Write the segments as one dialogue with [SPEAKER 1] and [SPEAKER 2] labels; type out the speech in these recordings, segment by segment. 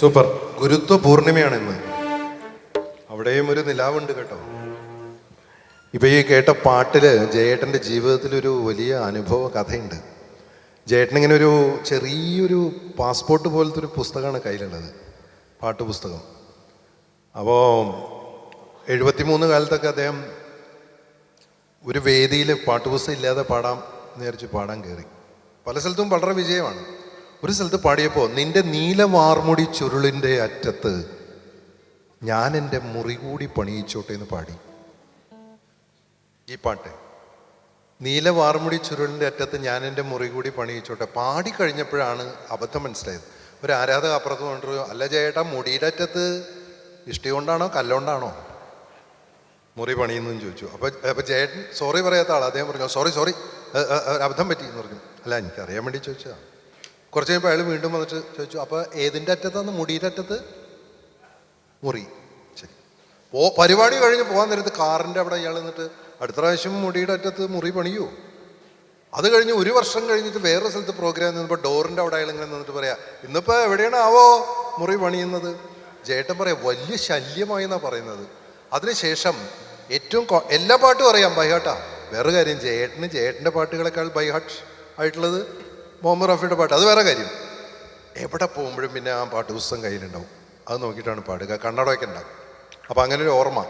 [SPEAKER 1] Super. ഗുരുത്വ പൂർണിമയാണ് ഇന്ന്. അവിടെയും ഒരു നിലാവുണ്ട് കേട്ടോ. ഇപ്പൊ ഈ കേട്ട പാട്ടിൽ ജയേട്ടന്റെ ജീവിതത്തിൽ ഒരു വലിയ അനുഭവ കഥയുണ്ട്. ജയേട്ടൻ ഇങ്ങനെ ഒരു ചെറിയൊരു പാസ്പോർട്ട് പോലത്തെ ഒരു പുസ്തകമാണ് കയ്യിലുള്ളത്. പാട്ടുപുസ്തകം അപ്പോൾ എഴുപത്തിമൂന്ന് കാലത്തൊക്കെ അദ്ദേഹം ഒരു വേദിയിൽ പാട്ടുപുസ്തകം ഇല്ലാതെ പാടാം എന്ന് വിചാരിച്ച് പാടാൻ കയറി പല സ്ഥലത്തും വളരെ വിജയമാണ്. ഒരു സ്ഥലത്ത് പാടിയപ്പോൾ നിന്റെ നീലമാർമുടി ചുരുളിന്റെ അറ്റത്ത് ഞാൻ എന്റെ മുറി കൂടി പണിയിച്ചോട്ടെ എന്ന് പാടി. ഈ പാട്ട്. നീലവാർമുടി ചുരുളിന്റെ അറ്റത്ത് ഞാൻ എന്റെ മുറി കൂടി പണിയിച്ചോട്ടെ പാടി കഴിഞ്ഞപ്പോഴാണ് അബദ്ധം മനസ്സിലായത്. ഒരു ആരാധക അപ്പുറത്ത് കൊണ്ടു അല്ല ചേട്ടാ മുടിയുടെ അറ്റത്ത് ഇഷ്ടി കൊണ്ടാണോ കല്ലുകൊണ്ടാണോ മുറി പണിയുന്നു ചോദിച്ചു. അപ്പോൾ അപ്പൊ ചേട്ടൻ സോറി പറയാത്ത ആൾ അദ്ദേഹം പറഞ്ഞു സോറി സോറി അബദ്ധം പറ്റി എന്ന് പറഞ്ഞു. അല്ല എനിക്ക് അറിയാൻ വേണ്ടി ചോദിച്ചതാ. കുറച്ച് കഴിയുമ്പോൾ അയാൾ വീണ്ടും വന്നിട്ട് ചോദിച്ചു അപ്പോൾ ഏതിന്റെ അറ്റത്താണ് മുടിയുടെ അറ്റത്ത്? മുറി. ശരി. പോ പരിപാടി കഴിഞ്ഞ് പോകാൻ നേരത്ത് കാറിന്റെ അവിടെ ഇയാൾ നിന്നിട്ട് അടുത്ത പ്രാവശ്യം മുടിയുടെ അറ്റത്ത് മുറി പണിയോ? അത് കഴിഞ്ഞ് ഒരു വർഷം കഴിഞ്ഞിട്ട് വേറെ സ്ഥലത്ത് പ്രോഗ്രാം നിന്നപ്പോൾ ഡോറിന്റെ അവിടെ അയാൾ ഇങ്ങനെ നിന്നിട്ട് പറയാ ഇന്നിപ്പോൾ എവിടെയാണ് ആവോ മുറി പണിയുന്നത്? ജേട്ടൻ പറയാം വലിയ ശല്യമായി എന്നാണ് പറയുന്നത്. അതിനുശേഷം ഏറ്റവും എല്ലാ പാട്ടും അറിയാം ബൈഹാട്ടാ. വേറെ കാര്യം ജേട്ടന് ജേട്ടന്റെ പാട്ടുകളെക്കാൾ ബൈഹാട്ട് ആയിട്ടുള്ളത് മുഹമ്മദ് റഫിയുടെ പാട്ട്. അത് വേറെ കാര്യം. എവിടെ പോകുമ്പോഴും പിന്നെ ആ പാട്ട് പുസ്തകം കയ്യിലുണ്ടാവും. അത് നോക്കിയിട്ടാണ് പാടുക. കണ്ണടമൊക്കെ ഉണ്ടാവും. അപ്പം അങ്ങനെ ഒരു ഓർമ്മ.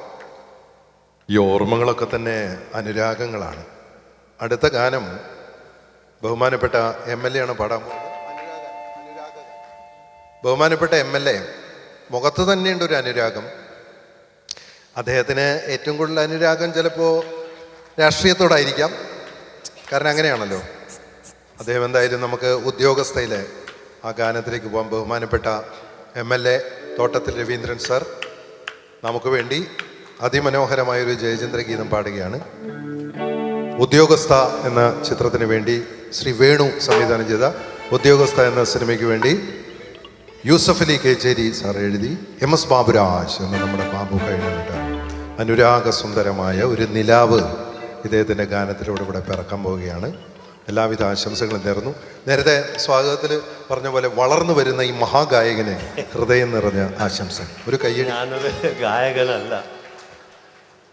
[SPEAKER 1] ഈ ഓർമ്മകളൊക്കെ തന്നെ അനുരാഗങ്ങളാണ്. അടുത്ത ഗാനം ബഹുമാനപ്പെട്ട എം എൽ എ ആണ് പാടാൻ ബഹുമാനപ്പെട്ട എം എൽ എ മുഖത്ത് തന്നെയുണ്ട് ഒരു അനുരാഗം. അദ്ദേഹത്തിന് ഏറ്റവും കൂടുതൽ അനുരാഗം ചിലപ്പോൾ രാഷ്ട്രീയത്തോടായിരിക്കാം. കാരണം അങ്ങനെയാണല്ലോ. അദ്ദേഹം എന്തായാലും നമുക്ക് ഉദ്യോഗസ്ഥയിലെ ആ ഗാനത്തിലേക്ക് പോകാൻ ബഹുമാനപ്പെട്ട M L A Thottathil Raveendran sir നമുക്ക് വേണ്ടി അതിമനോഹരമായൊരു ജയചന്ദ്ര ഗീതം പാടുകയാണ്. ഉദ്യോഗസ്ഥ എന്ന ചിത്രത്തിന് വേണ്ടി ശ്രീ വേണു സംവിധാനം ചെയ്ത ഉദ്യോഗസ്ഥ എന്ന സിനിമയ്ക്ക് വേണ്ടി യൂസഫ് അലി കേച്ചേരി സാർ എഴുതി എം എസ് ബാബുരാജ് എന്ന നമ്മുടെ ബാബു കഴിഞ്ഞിട്ട് അനുരാഗസുന്ദരമായ ഒരു നിലാവ് ഇദ്ദേഹത്തിന്റെ ഗാനത്തിലൂടെ ഇവിടെ പിറക്കാൻ പോവുകയാണ്. എല്ലാവിധ ആശംസകളും നേർന്നു. നേരത്തെ സ്വാഗതത്തിൽ പറഞ്ഞ പോലെ വളർന്നു വരുന്ന ഈ മഹാഗായകന് ഹൃദയം നിറഞ്ഞ ആശംസ ഒരു കൈ
[SPEAKER 2] ഞാനൊരു ഗായകനല്ല.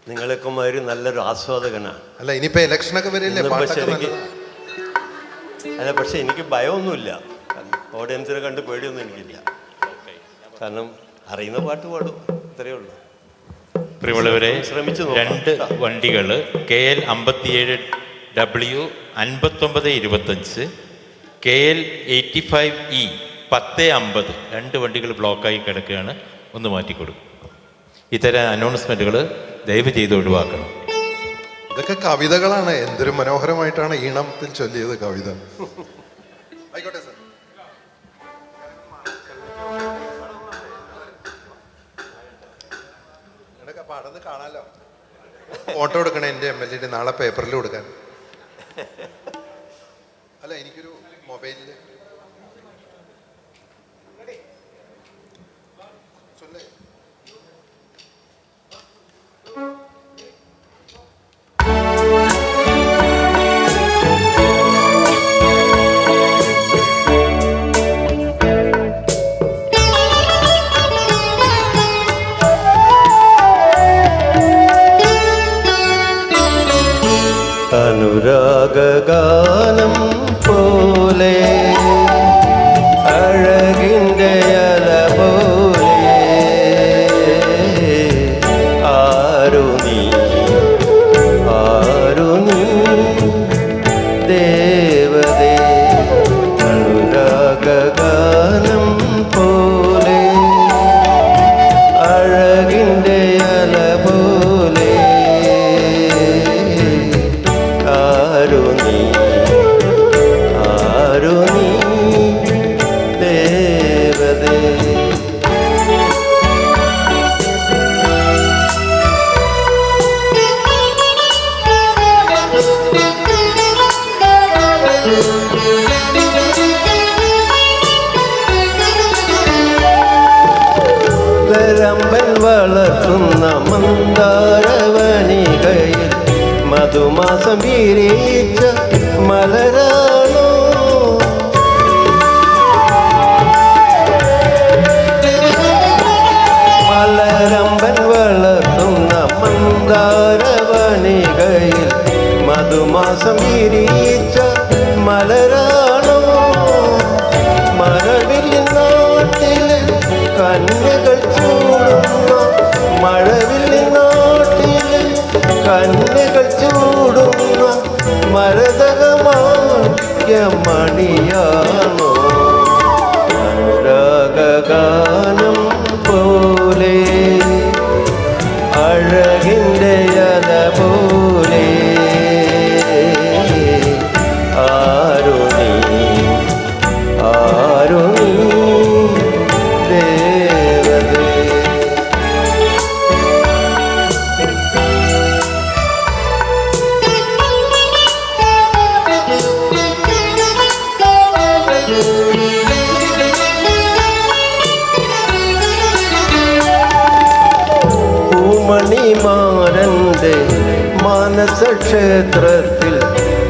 [SPEAKER 2] നിങ്ങളൊക്കെ മാതിരി നല്ലൊരു ആസ്വാദകനാണ്
[SPEAKER 1] അല്ല ഇനിയിപ്പോ ഇലക്ഷനൊക്കെ വരില്ലേ?
[SPEAKER 2] അല്ല പക്ഷെ എനിക്ക് ഭയമൊന്നുമില്ല. ഓഡിയൻസിനെ കണ്ട് പേടിയൊന്നും എനിക്കില്ല. കാരണം അറിയുന്ന പാട്ട് പാടും ഇത്രയേ ഉള്ളൂ.
[SPEAKER 3] പ്രിയമുള്ളവരെ
[SPEAKER 2] ശ്രമിച്ചു നോക്കാം.
[SPEAKER 3] രണ്ട് വണ്ടികൾ കെ എൽ അമ്പത്തിയേഴ് ഡബ്ല്യു അൻപത്തൊമ്പത് ഇരുപത്തഞ്ച് K L eighty five E പത്ത് അമ്പത്. രണ്ട് വണ്ടികൾ ബ്ലോക്കായി കിടക്കുകയാണ്. ഒന്ന് മാറ്റിക്കൊടുക്കും. ഇത്തരം അനൗൺസ്മെന്റുകൾ ദയവ് ചെയ്ത് ഒഴിവാക്കണം.
[SPEAKER 1] ഇതൊക്കെ കവിതകളാണ്. എന്തൊരു മനോഹരമായിട്ടാണ് ഈണത്തിൽ ചൊല്ലിയത് കവിത. ആയിക്കോട്ടെ സർ പാടുന്നത് കാണാലോ? ഫോട്ടോ എടുക്കണേ എന്റെ എം എൽ എ നാളെ പേപ്പറിൽ കൊടുക്കാൻ. അല്ല എനിക്കൊരു മൊബൈലിൽ
[SPEAKER 2] മന്ദാരവനികയിൽ മധുമാസം വിരിച്ച മലരാണോ? മലരമ്പൻ വളർത്തുന്ന മന്ദാരവനികയിൽ മധുമാസം വിരിയ
[SPEAKER 4] കന്യകൾ ചൂടുന്ന മരതകമാണിയാണോ മണിയാണോ പോലെ അഴകിന്റെ അല മാനസക്ഷേത്രത്തിൽ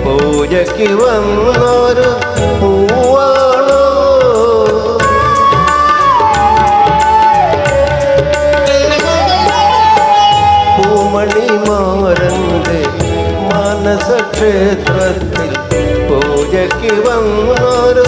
[SPEAKER 4] പൂജയ്ക്ക് വന്നൊരു പൂവാണോ? പൂമണിമാരന്റെ മാനസക്ഷേത്രത്തിൽ പൂജയ്ക്ക് വന്നൊരു